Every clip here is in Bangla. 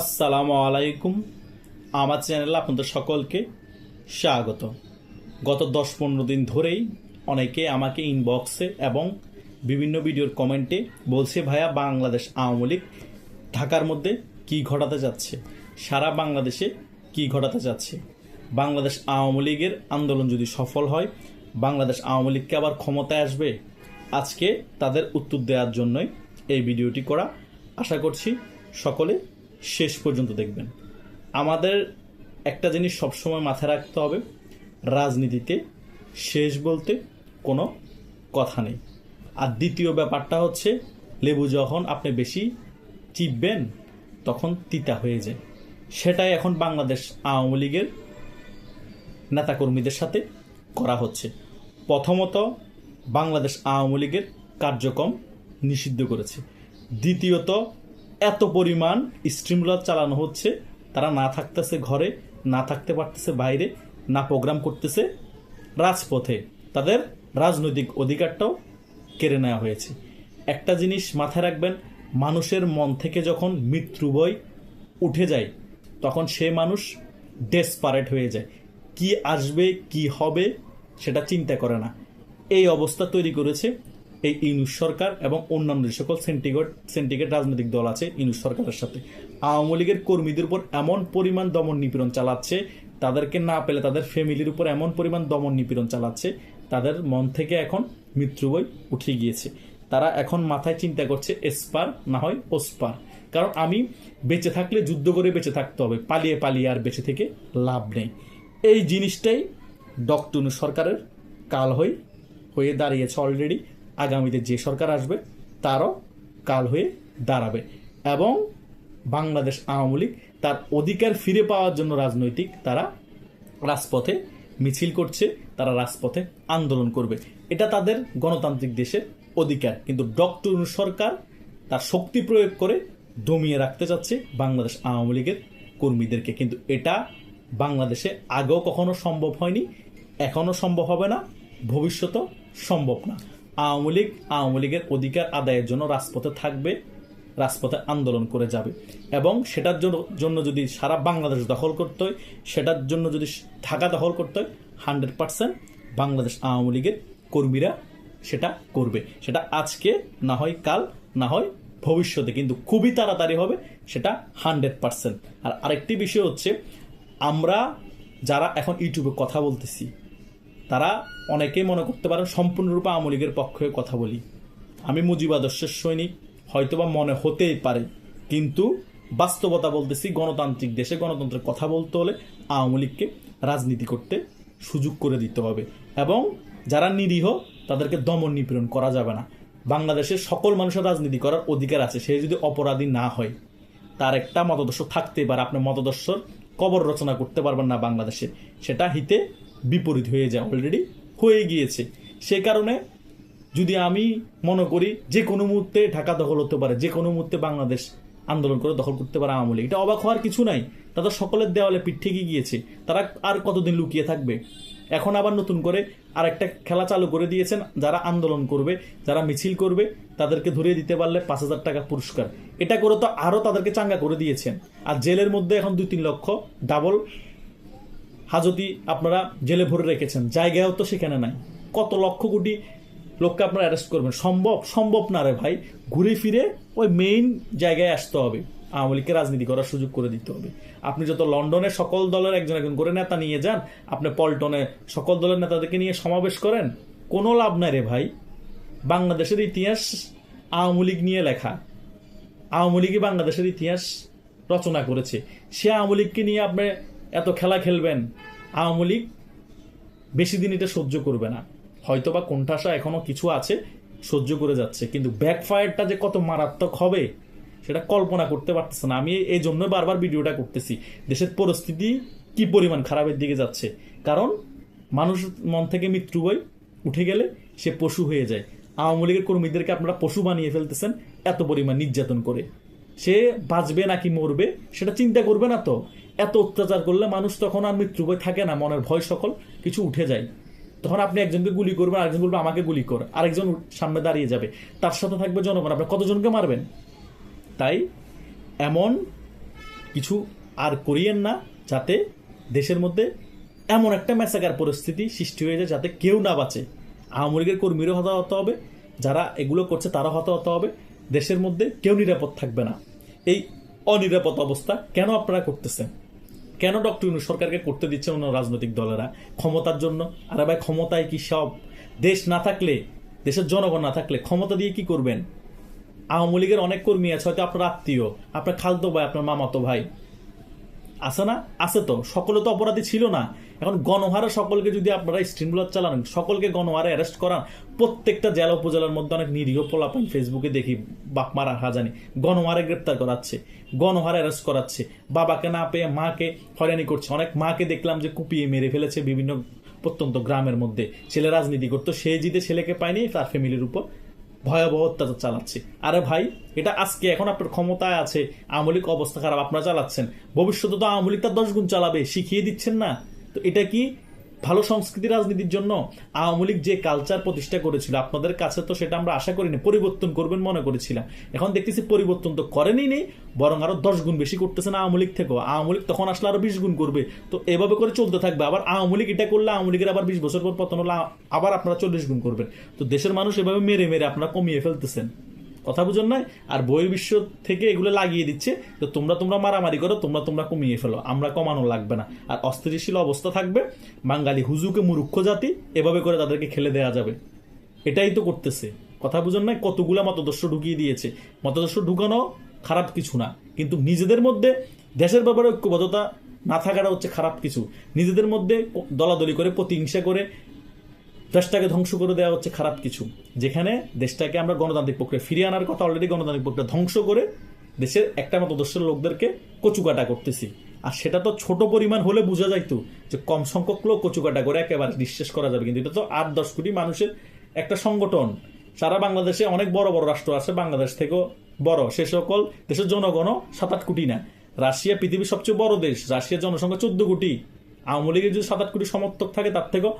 আসসালামু আলাইকুম। আমার চ্যানেলে আপনাদের সকলকে স্বাগত। গত দশ পনেরো দিন ধরেই অনেকে আমাকে ইনবক্সে এবং বিভিন্ন ভিডিওর কমেন্টে বলছে, ভাইয়া, বাংলাদেশ আওয়ামী লীগ ঢাকার মধ্যে কি ঘটাতে যাচ্ছে? সারা বাংলাদেশে কি ঘটাতে যাচ্ছে? বাংলাদেশ আওয়ামী লীগের আন্দোলন যদি সফল হয়, বাংলাদেশ আওয়ামী লীগকে আবার ক্ষমতায় আসবে? আজকে তাদের উত্তর দেওয়ার জন্যই এই ভিডিওটি করা। আশা করছি সকলে শেষ পর্যন্ত দেখবেন। আমাদের একটা জিনিস সবসময় মাথায় রাখতে হবে, রাজনীতিতে শেষ বলতে কোনো কথা নেই। আর দ্বিতীয় ব্যাপারটা হচ্ছে, লেবু যখন আপনি বেশি চিপবেন, তখন তিতা হয়ে যায়। সেটাই এখন বাংলাদেশ আওয়ামী লীগের নেতাকর্মীদের সাথে করা হচ্ছে। প্রথমত, বাংলাদেশ আওয়ামী লীগের কার্যক্রম নিষিদ্ধ করেছে। দ্বিতীয়ত এত পরিমাণ স্ট্রিমলার চালানো হচ্ছে, তারা না থাকতেছে ঘরে, না থাকতে পারতেছে বাইরে, না প্রোগ্রাম করতেছে রাজপথে। তাদের রাজনৈতিক অধিকারটাও কেড়ে নেওয়া হয়েছে। একটা জিনিস মাথায় রাখবেন, মানুষের মন থেকে যখন মৃত্যু ভয় উঠে যায়, তখন সে মানুষ ডেসপারেট হয়ে যায়। কি আসবে, কি হবে, সেটা চিন্তা করে না। এই অবস্থা তৈরি করেছে এই ইনুস সরকার এবং অন্যান্য যে সকল সেন্টিগেট সেন্টিগেট রাজনৈতিক দল আছে ইনুস সরকারের সাথে। আওয়ামী লীগের কর্মীদের উপর এমন পরিমাণ দমন নিপীড়ন চালাচ্ছে, তাদেরকে না পেলে তাদের ফ্যামিলির উপর এমন পরিমাণ দমন নিপীড়ন চালাচ্ছে, তাদের মন থেকে এখন মৃত্যু বই উঠে গিয়েছে। তারা এখন মাথায় চিন্তা করছে, এসপার না হয় ওসপার। কারণ আমি বেঁচে থাকলে যুদ্ধ করে বেঁচে থাকতে হবে, পালিয়ে পালিয়ে আর বেঁচে থেকে লাভ নেই। এই জিনিসটাই ডক্টর সরকারের কাল হয়ে হয়ে দাঁড়িয়েছে অলরেডি আগামীতে যে সরকার আসবে, তারও কাল হয়ে দাঁড়াবে। এবং বাংলাদেশ আওয়ামী লীগ তার অধিকার ফিরে পাওয়ার জন্য রাজনৈতিক তারা রাজপথে মিছিল করছে, তারা রাজপথে আন্দোলন করবে। এটা তাদের গণতান্ত্রিক দেশের অধিকার। কিন্তু ডক্টর সরকার তার শক্তি প্রয়োগ করে দমিয়ে রাখতে চাচ্ছে বাংলাদেশ আওয়ামী লীগের কর্মীদেরকে। কিন্তু এটা বাংলাদেশে আগেও কখনো সম্ভব হয়নি এখনও সম্ভব হবে না, ভবিষ্যতেও সম্ভব না। আওয়ামী লীগ আওয়ামী লীগের অধিকার আদায়ের জন্য রাজপথে থাকবে, রাজপথে আন্দোলন করে যাবে। এবং সেটার জন্য যদি সারা বাংলাদেশ দখল করতে হয়, সেটার জন্য যদি ঢাকা দখল করতে হয়, হান্ড্রেড পার্সেন্ট বাংলাদেশ আওয়ামী লীগের কর্মীরা সেটা করবে। সেটা আজকে, না হয় কাল, না হয় ভবিষ্যতে, কিন্তু খুবই তাড়াতাড়ি হবে, সেটা হান্ড্রেড পার্সেন্ট। আর আরেকটি বিষয় হচ্ছে, আমরা যারা এখন ইউটিউবে কথা বলতেছি তারা অনেকেই মনে করতে পারেন সম্পূর্ণরূপে আওয়ামী লীগের পক্ষে কথা বলি। আমি মুজিবাদর্শের সৈনিক, হয়তোবা মনে হতেই পারে। কিন্তু বাস্তবতা বলতেছি, গণতান্ত্রিক দেশে গণতন্ত্রের কথা বলতে হলে আওয়ামী লীগকে রাজনীতি করতে সুযোগ করে দিতে হবে। এবং যারা নিরীহ, তাদেরকে দমন নিপীড়ন করা যাবে না। বাংলাদেশের সকল মানুষের রাজনীতি করার অধিকার আছে, সে যদি অপরাধী না হয়। তার একটা মতদর্শ থাকতেই পারে, আপনি মতদর্শর কবর রচনা করতে পারবেন না বাংলাদেশে। সেটা হিতে বিপরীত হয়ে যায় অলরেডি হয়ে গিয়েছে। সে কারণে যদি আমি মনে করি যে কোনো মুহূর্তে ঢাকা দখল হতে পারে, যে কোনো মুহূর্তে বাংলাদেশ আন্দোলন করে দখল করতে পারে আওয়ামী লীগ, এটা অবাক হওয়ার কিছু নাই। তাদের সকলের দেওয়ালে পিঠ থেকে গিয়েছে। তারা আর কতদিন লুকিয়ে থাকবে? এখন আবার নতুন করে আর একটা খেলা চালু করে দিয়েছেন, যারা আন্দোলন করবে, যারা মিছিল করবে, তাদেরকে ধরিয়ে দিতে পারলে পাঁচ হাজার টাকা পুরস্কার। এটা করে তো আরও তাদেরকে চাঙ্গা করে দিয়েছেন। আর জেলের মধ্যে এখন দুই তিন লক্ষ ডাবল হাজতি আপনারা জেলে ভরে রেখেছেন জায়গাও তো সেখানে নাই। কত লক্ষ কোটি লোককে আপনারা অ্যারেস্ট করবেন? সম্ভব সম্ভব না রে ভাই। ঘুরে ফিরে ওই মেইন জায়গায় আসতে হবে। আওয়ামী লীগকে রাজনীতি করার সুযোগ করে দিতে হবে। আপনি যত লন্ডনে সকল দলের একজন একজন করে নেতা নিয়ে যান, আপনি পল্টনে সকল দলের নেতাদেরকে নিয়ে সমাবেশ করেন, কোনো লাভ নাই রে ভাই। বাংলাদেশের ইতিহাস আওয়ামী লীগ নিয়ে লেখা। আওয়ামী লীগই বাংলাদেশের ইতিহাস রচনা করেছে। সে আওয়ামী লীগকে নিয়ে আপনি এত খেলা খেলবেন, আওয়ামী লীগ বেশি দিন এটা সহ্য করবে না। হয়তো বা কোণঠাসা এখনও কিছু আছে, সহ্য করে যাচ্ছে, কিন্তু ব্যাকফায়ারটা যে কত মারাত্মক হবে, সেটা কল্পনা করতে পারতেছে না। আমি এই জন্য বারবার ভিডিওটা করতেছি, দেশের পরিস্থিতি কি পরিমাণ খারাপের দিকে যাচ্ছে। কারণ মানুষ মন থেকে মৃত্যু বই উঠে গেলে সে পশু হয়ে যায়। আওয়ামী লীগের কর্মীদেরকে আপনারা পশু বানিয়ে ফেলতেছেন এত পরিমাণ নির্যাতন করে। সে বাঁচবে নাকি মরবে, সেটা চিন্তা করবে না তো? এত অত্যাচার করলে মানুষ তখন আর মৃত্যু ভয় থাকে না, মনের ভয় সকল কিছু উঠে যায়। তখন আপনি একজনকে গুলি করবেন, আরেকজন বলবে, আমাকে গুলি কর। আরেকজন সামনে দাঁড়িয়ে যাবে। তার সাথে থাকবে জনগণ। আপনি কতজনকে মারবেন? তাই এমন কিছু আর করিয়েন না, যাতে দেশের মধ্যে এমন একটা মেসাকার পরিস্থিতি সৃষ্টি হয়ে যায়, যাতে কেউ না বাঁচে। আওয়ামী লীগের কর্মীরও হতাহত হবে, যারা এগুলো করছে তারা হতাহত হবে। দেশের মধ্যে কেউ নিরাপদ থাকবে না। এই অনিরাপদ অবস্থা কেন আপনারা করতেছেন? কেন ডক্টর ইউনূস সরকারকে করতে দিচ্ছে অন্য রাজনৈতিক দলেরা? ক্ষমতার জন্য? আর ভাই, ক্ষমতায় কি সব? দেশ না থাকলে, দেশের জনগণ না থাকলে ক্ষমতা দিয়ে কি করবেন? আওয়ামী লীগের অনেক কর্মী আছে, হয়তো আপনার আত্মীয়, আপনার খালতো ভাই, আপনার মামাতো ভাই। আছে না? আছে তো। সকলে তো অপরাধী ছিল না। এখন গণহারে সকলকে যদি আপনারা স্ট্রিমগুলো চালান, সকলকে গণহারে অ্যারেস্ট করান, প্রত্যেকটা জেলা উপজেলার মধ্যে অনেক নিরীহ পোলাপান ফেসবুকে দেখি বাপ মারা হাজানি, গণহারে গ্রেপ্তার করাচ্ছে, গণহারে অ্যারেস্ট করাচ্ছে, বাবাকে না পেয়ে মাকে হয়রানি করছে। অনেক মাকে দেখলাম যে কুপিয়ে মেরে ফেলেছে বিভিন্ন প্রত্যন্ত গ্রামের মধ্যে। ছেলে রাজনীতি করতো, সে জিতে ছেলেকে পায়নি, তার ফ্যামিলির উপর ভয়াবহ অত্যাচার চালাচ্ছে। আরে ভাই, এটা আজকে এখন আপনার ক্ষমতায় আছে আমলিক অবস্থা খারাপ, আপনারা চালাচ্ছেন। ভবিষ্যতে তো আওয়ামী লীগ তার দশ গুণ চালাবে, শিখিয়ে দিচ্ছেন না? তো এটা কি ভালো সংস্কৃতি রাজনীতির জন্য আওয়ামী লীগ যে কালচার প্রতিষ্ঠা করেছিল? আপনাদের কাছে তো সেটা আমরা আশা করিনি, পরিবর্তন করবেন মনে করেছিলাম। এখন দেখতেছি পরিবর্তন তো করেনি নেই, বরং আরও দশ গুণ বেশি করতেছেন আওয়ামী লীগ থেকেও। আওয়ামী লীগ তখন আসলে আরও বিশ গুণ করবে। তো এভাবে করে চলতে থাকবে। আবার আওয়ামী লীগ এটা করলে আওয়ামী লীগের আবার বিশ বছর পর পতন হলে আবার আপনারা চল্লিশ গুণ করবেন। তো দেশের মানুষ এভাবে মেরে মেরে আপনারা কমিয়ে ফেলতেছেন। কথা বুঝুন নাই? আর বহির্বিশ্ব থেকে এগুলো লাগিয়ে দিচ্ছে তো তোমরা তোমরা মারামারি করো, তোমরা তোমরা কমিয়ে ফেলো, আমরা কমানো লাগবে না। আর অস্থিতিশীল অবস্থা থাকবে, বাঙালি হুজুকে মুরুক্ষ জাতি, এভাবে করে তাদেরকে খেলে দেওয়া যাবে। এটাই তো করতেছে। কথা বুঝুন নাই? কতগুলা মতদর্শ ঢুকিয়ে দিয়েছে। মতদর্শ ঢুকানো খারাপ কিছু না, কিন্তু নিজেদের মধ্যে দেশের ব্যাপারে ঐক্যবদ্ধতা না থাকাটা হচ্ছে খারাপ কিছু। নিজেদের মধ্যে দলাদলি করে, প্রতিহিংসা করে দেশটাকে ধ্বংস করে দেওয়া হচ্ছে খারাপ কিছু। যেখানে দেশটাকে আমরা গণতান্ত্রিক প্রক্রিয়া ফিরিয়ে আনার কথা অলরেডি গণতান্ত্রিক প্রক্রিয়া ধ্বংস করে দেশের একটা মতদর্শের লোকদেরকে কচুকাটা করতেছি। আর সেটা তো ছোট পরিমাণ হলে বোঝা যাইতো যে কম সংখ্যক লোক কচুকাটা করে একেবারে নিঃশেষ করা যাবে। কিন্তু এটা তো আট দশ কোটি মানুষের একটা সংগঠন। সারা বাংলাদেশে অনেক বড় বড় রাষ্ট্র আছে, বাংলাদেশ থেকেও বড়। সে সকল দেশের জনগণও সাত আট কোটি না। রাশিয়া পৃথিবীর সবচেয়ে বড় দেশ। রাশিয়ার জনসংখ্যা চোদ্দ কোটি। আওয়ামী লীগের যদি সাত আট কোটি সমর্থক থাকে, তার থেকেও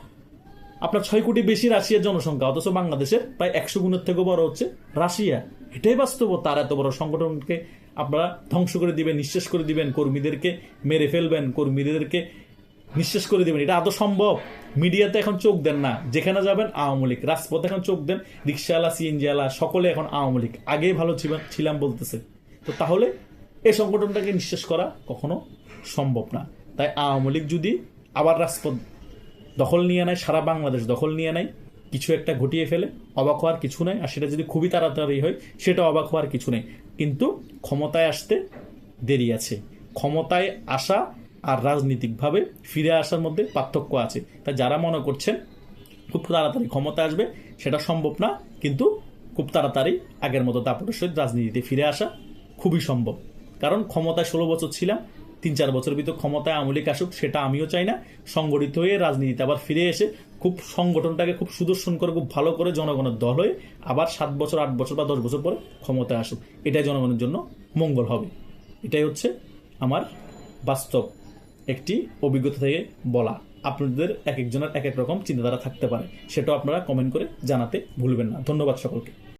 আপনার ছয় কোটি বেশি রাশিয়ার জনসংখ্যা, অথচ বাংলাদেশের প্রায় একশো গুণের থেকেও বড় হচ্ছে রাশিয়া। এটাই বাস্তব তার এত বড় সংগঠনকে আপনারা ধ্বংস করে দিবেন, নিঃশেষ করে দিবেন, কর্মীদেরকে মেরে ফেলবেন, কর্মীদেরকে নিঃশেষ করে দিবেন। এটা আদৌ সম্ভব? মিডিয়াতে এখন চোখ দেন না। যেখানে যাবেন আওয়ামী লীগ, রাজপথে এখন চোখ দেন, রিক্সাওয়ালা, সিএনজিওয়ালা, সকলে এখন আওয়ামী লীগ। আগেই ভালো ছিলাম- ছিলাম বলতেছে। তো তাহলে এই সংগঠনটাকে নিঃশেষ করা কখনো সম্ভব না। তাই আওয়ামী লীগ যদি আবার রাজপথ দখল নিয়ে নেয়, সারা বাংলাদেশ দখল নিয়ে নেয়, কিছু একটা ঘটিয়ে ফেলে, অবাক হওয়ার কিছু নাই, আর সেটা যদি খুবই তাড়াতাড়ি হয়, সেটা অবাক হওয়ার কিছু নেই। কিন্তু ক্ষমতায় আসতে দেরি আছে। ক্ষমতায় আসা আর রাজনীতিকভাবে ফিরে আসার মধ্যে পার্থক্য আছে। তাই যারা মনে করছেন, খুব তাড়াতাড়ি ক্ষমতা আসবে, সেটা সম্ভব না, কিন্তু খুব তাড়াতাড়ি আগের মতো দাপটের সহিত রাজনীতিতে ফিরে আসা খুবই সম্ভব। কারণ ক্ষমতায় ষোলো বছর ছিলাম তিন চার বছর ভিতর ক্ষমতায় আমলি আসুক, সেটা আমিও চাই না। সংগঠিত হয়ে রাজনীতিতে আবার ফিরে এসে খুব সংগঠনটাকে খুব সুদর্শন করে, খুব ভালো করে জনগণের দল হয়ে আবার সাত বছর, আট বছর বা দশ বছর পরে ক্ষমতায় আসুক। এটাই জনগণের জন্য মঙ্গল হবে। এটাই হচ্ছে আমার বাস্তব একটি অভিজ্ঞতা থেকে বলা। আপনাদের এক একজনের এক এক রকম চিন্তাধারা থাকতে পারে, সেটাও আপনারা কমেন্ট করে জানাতে ভুলবেন না। ধন্যবাদ সকলকে।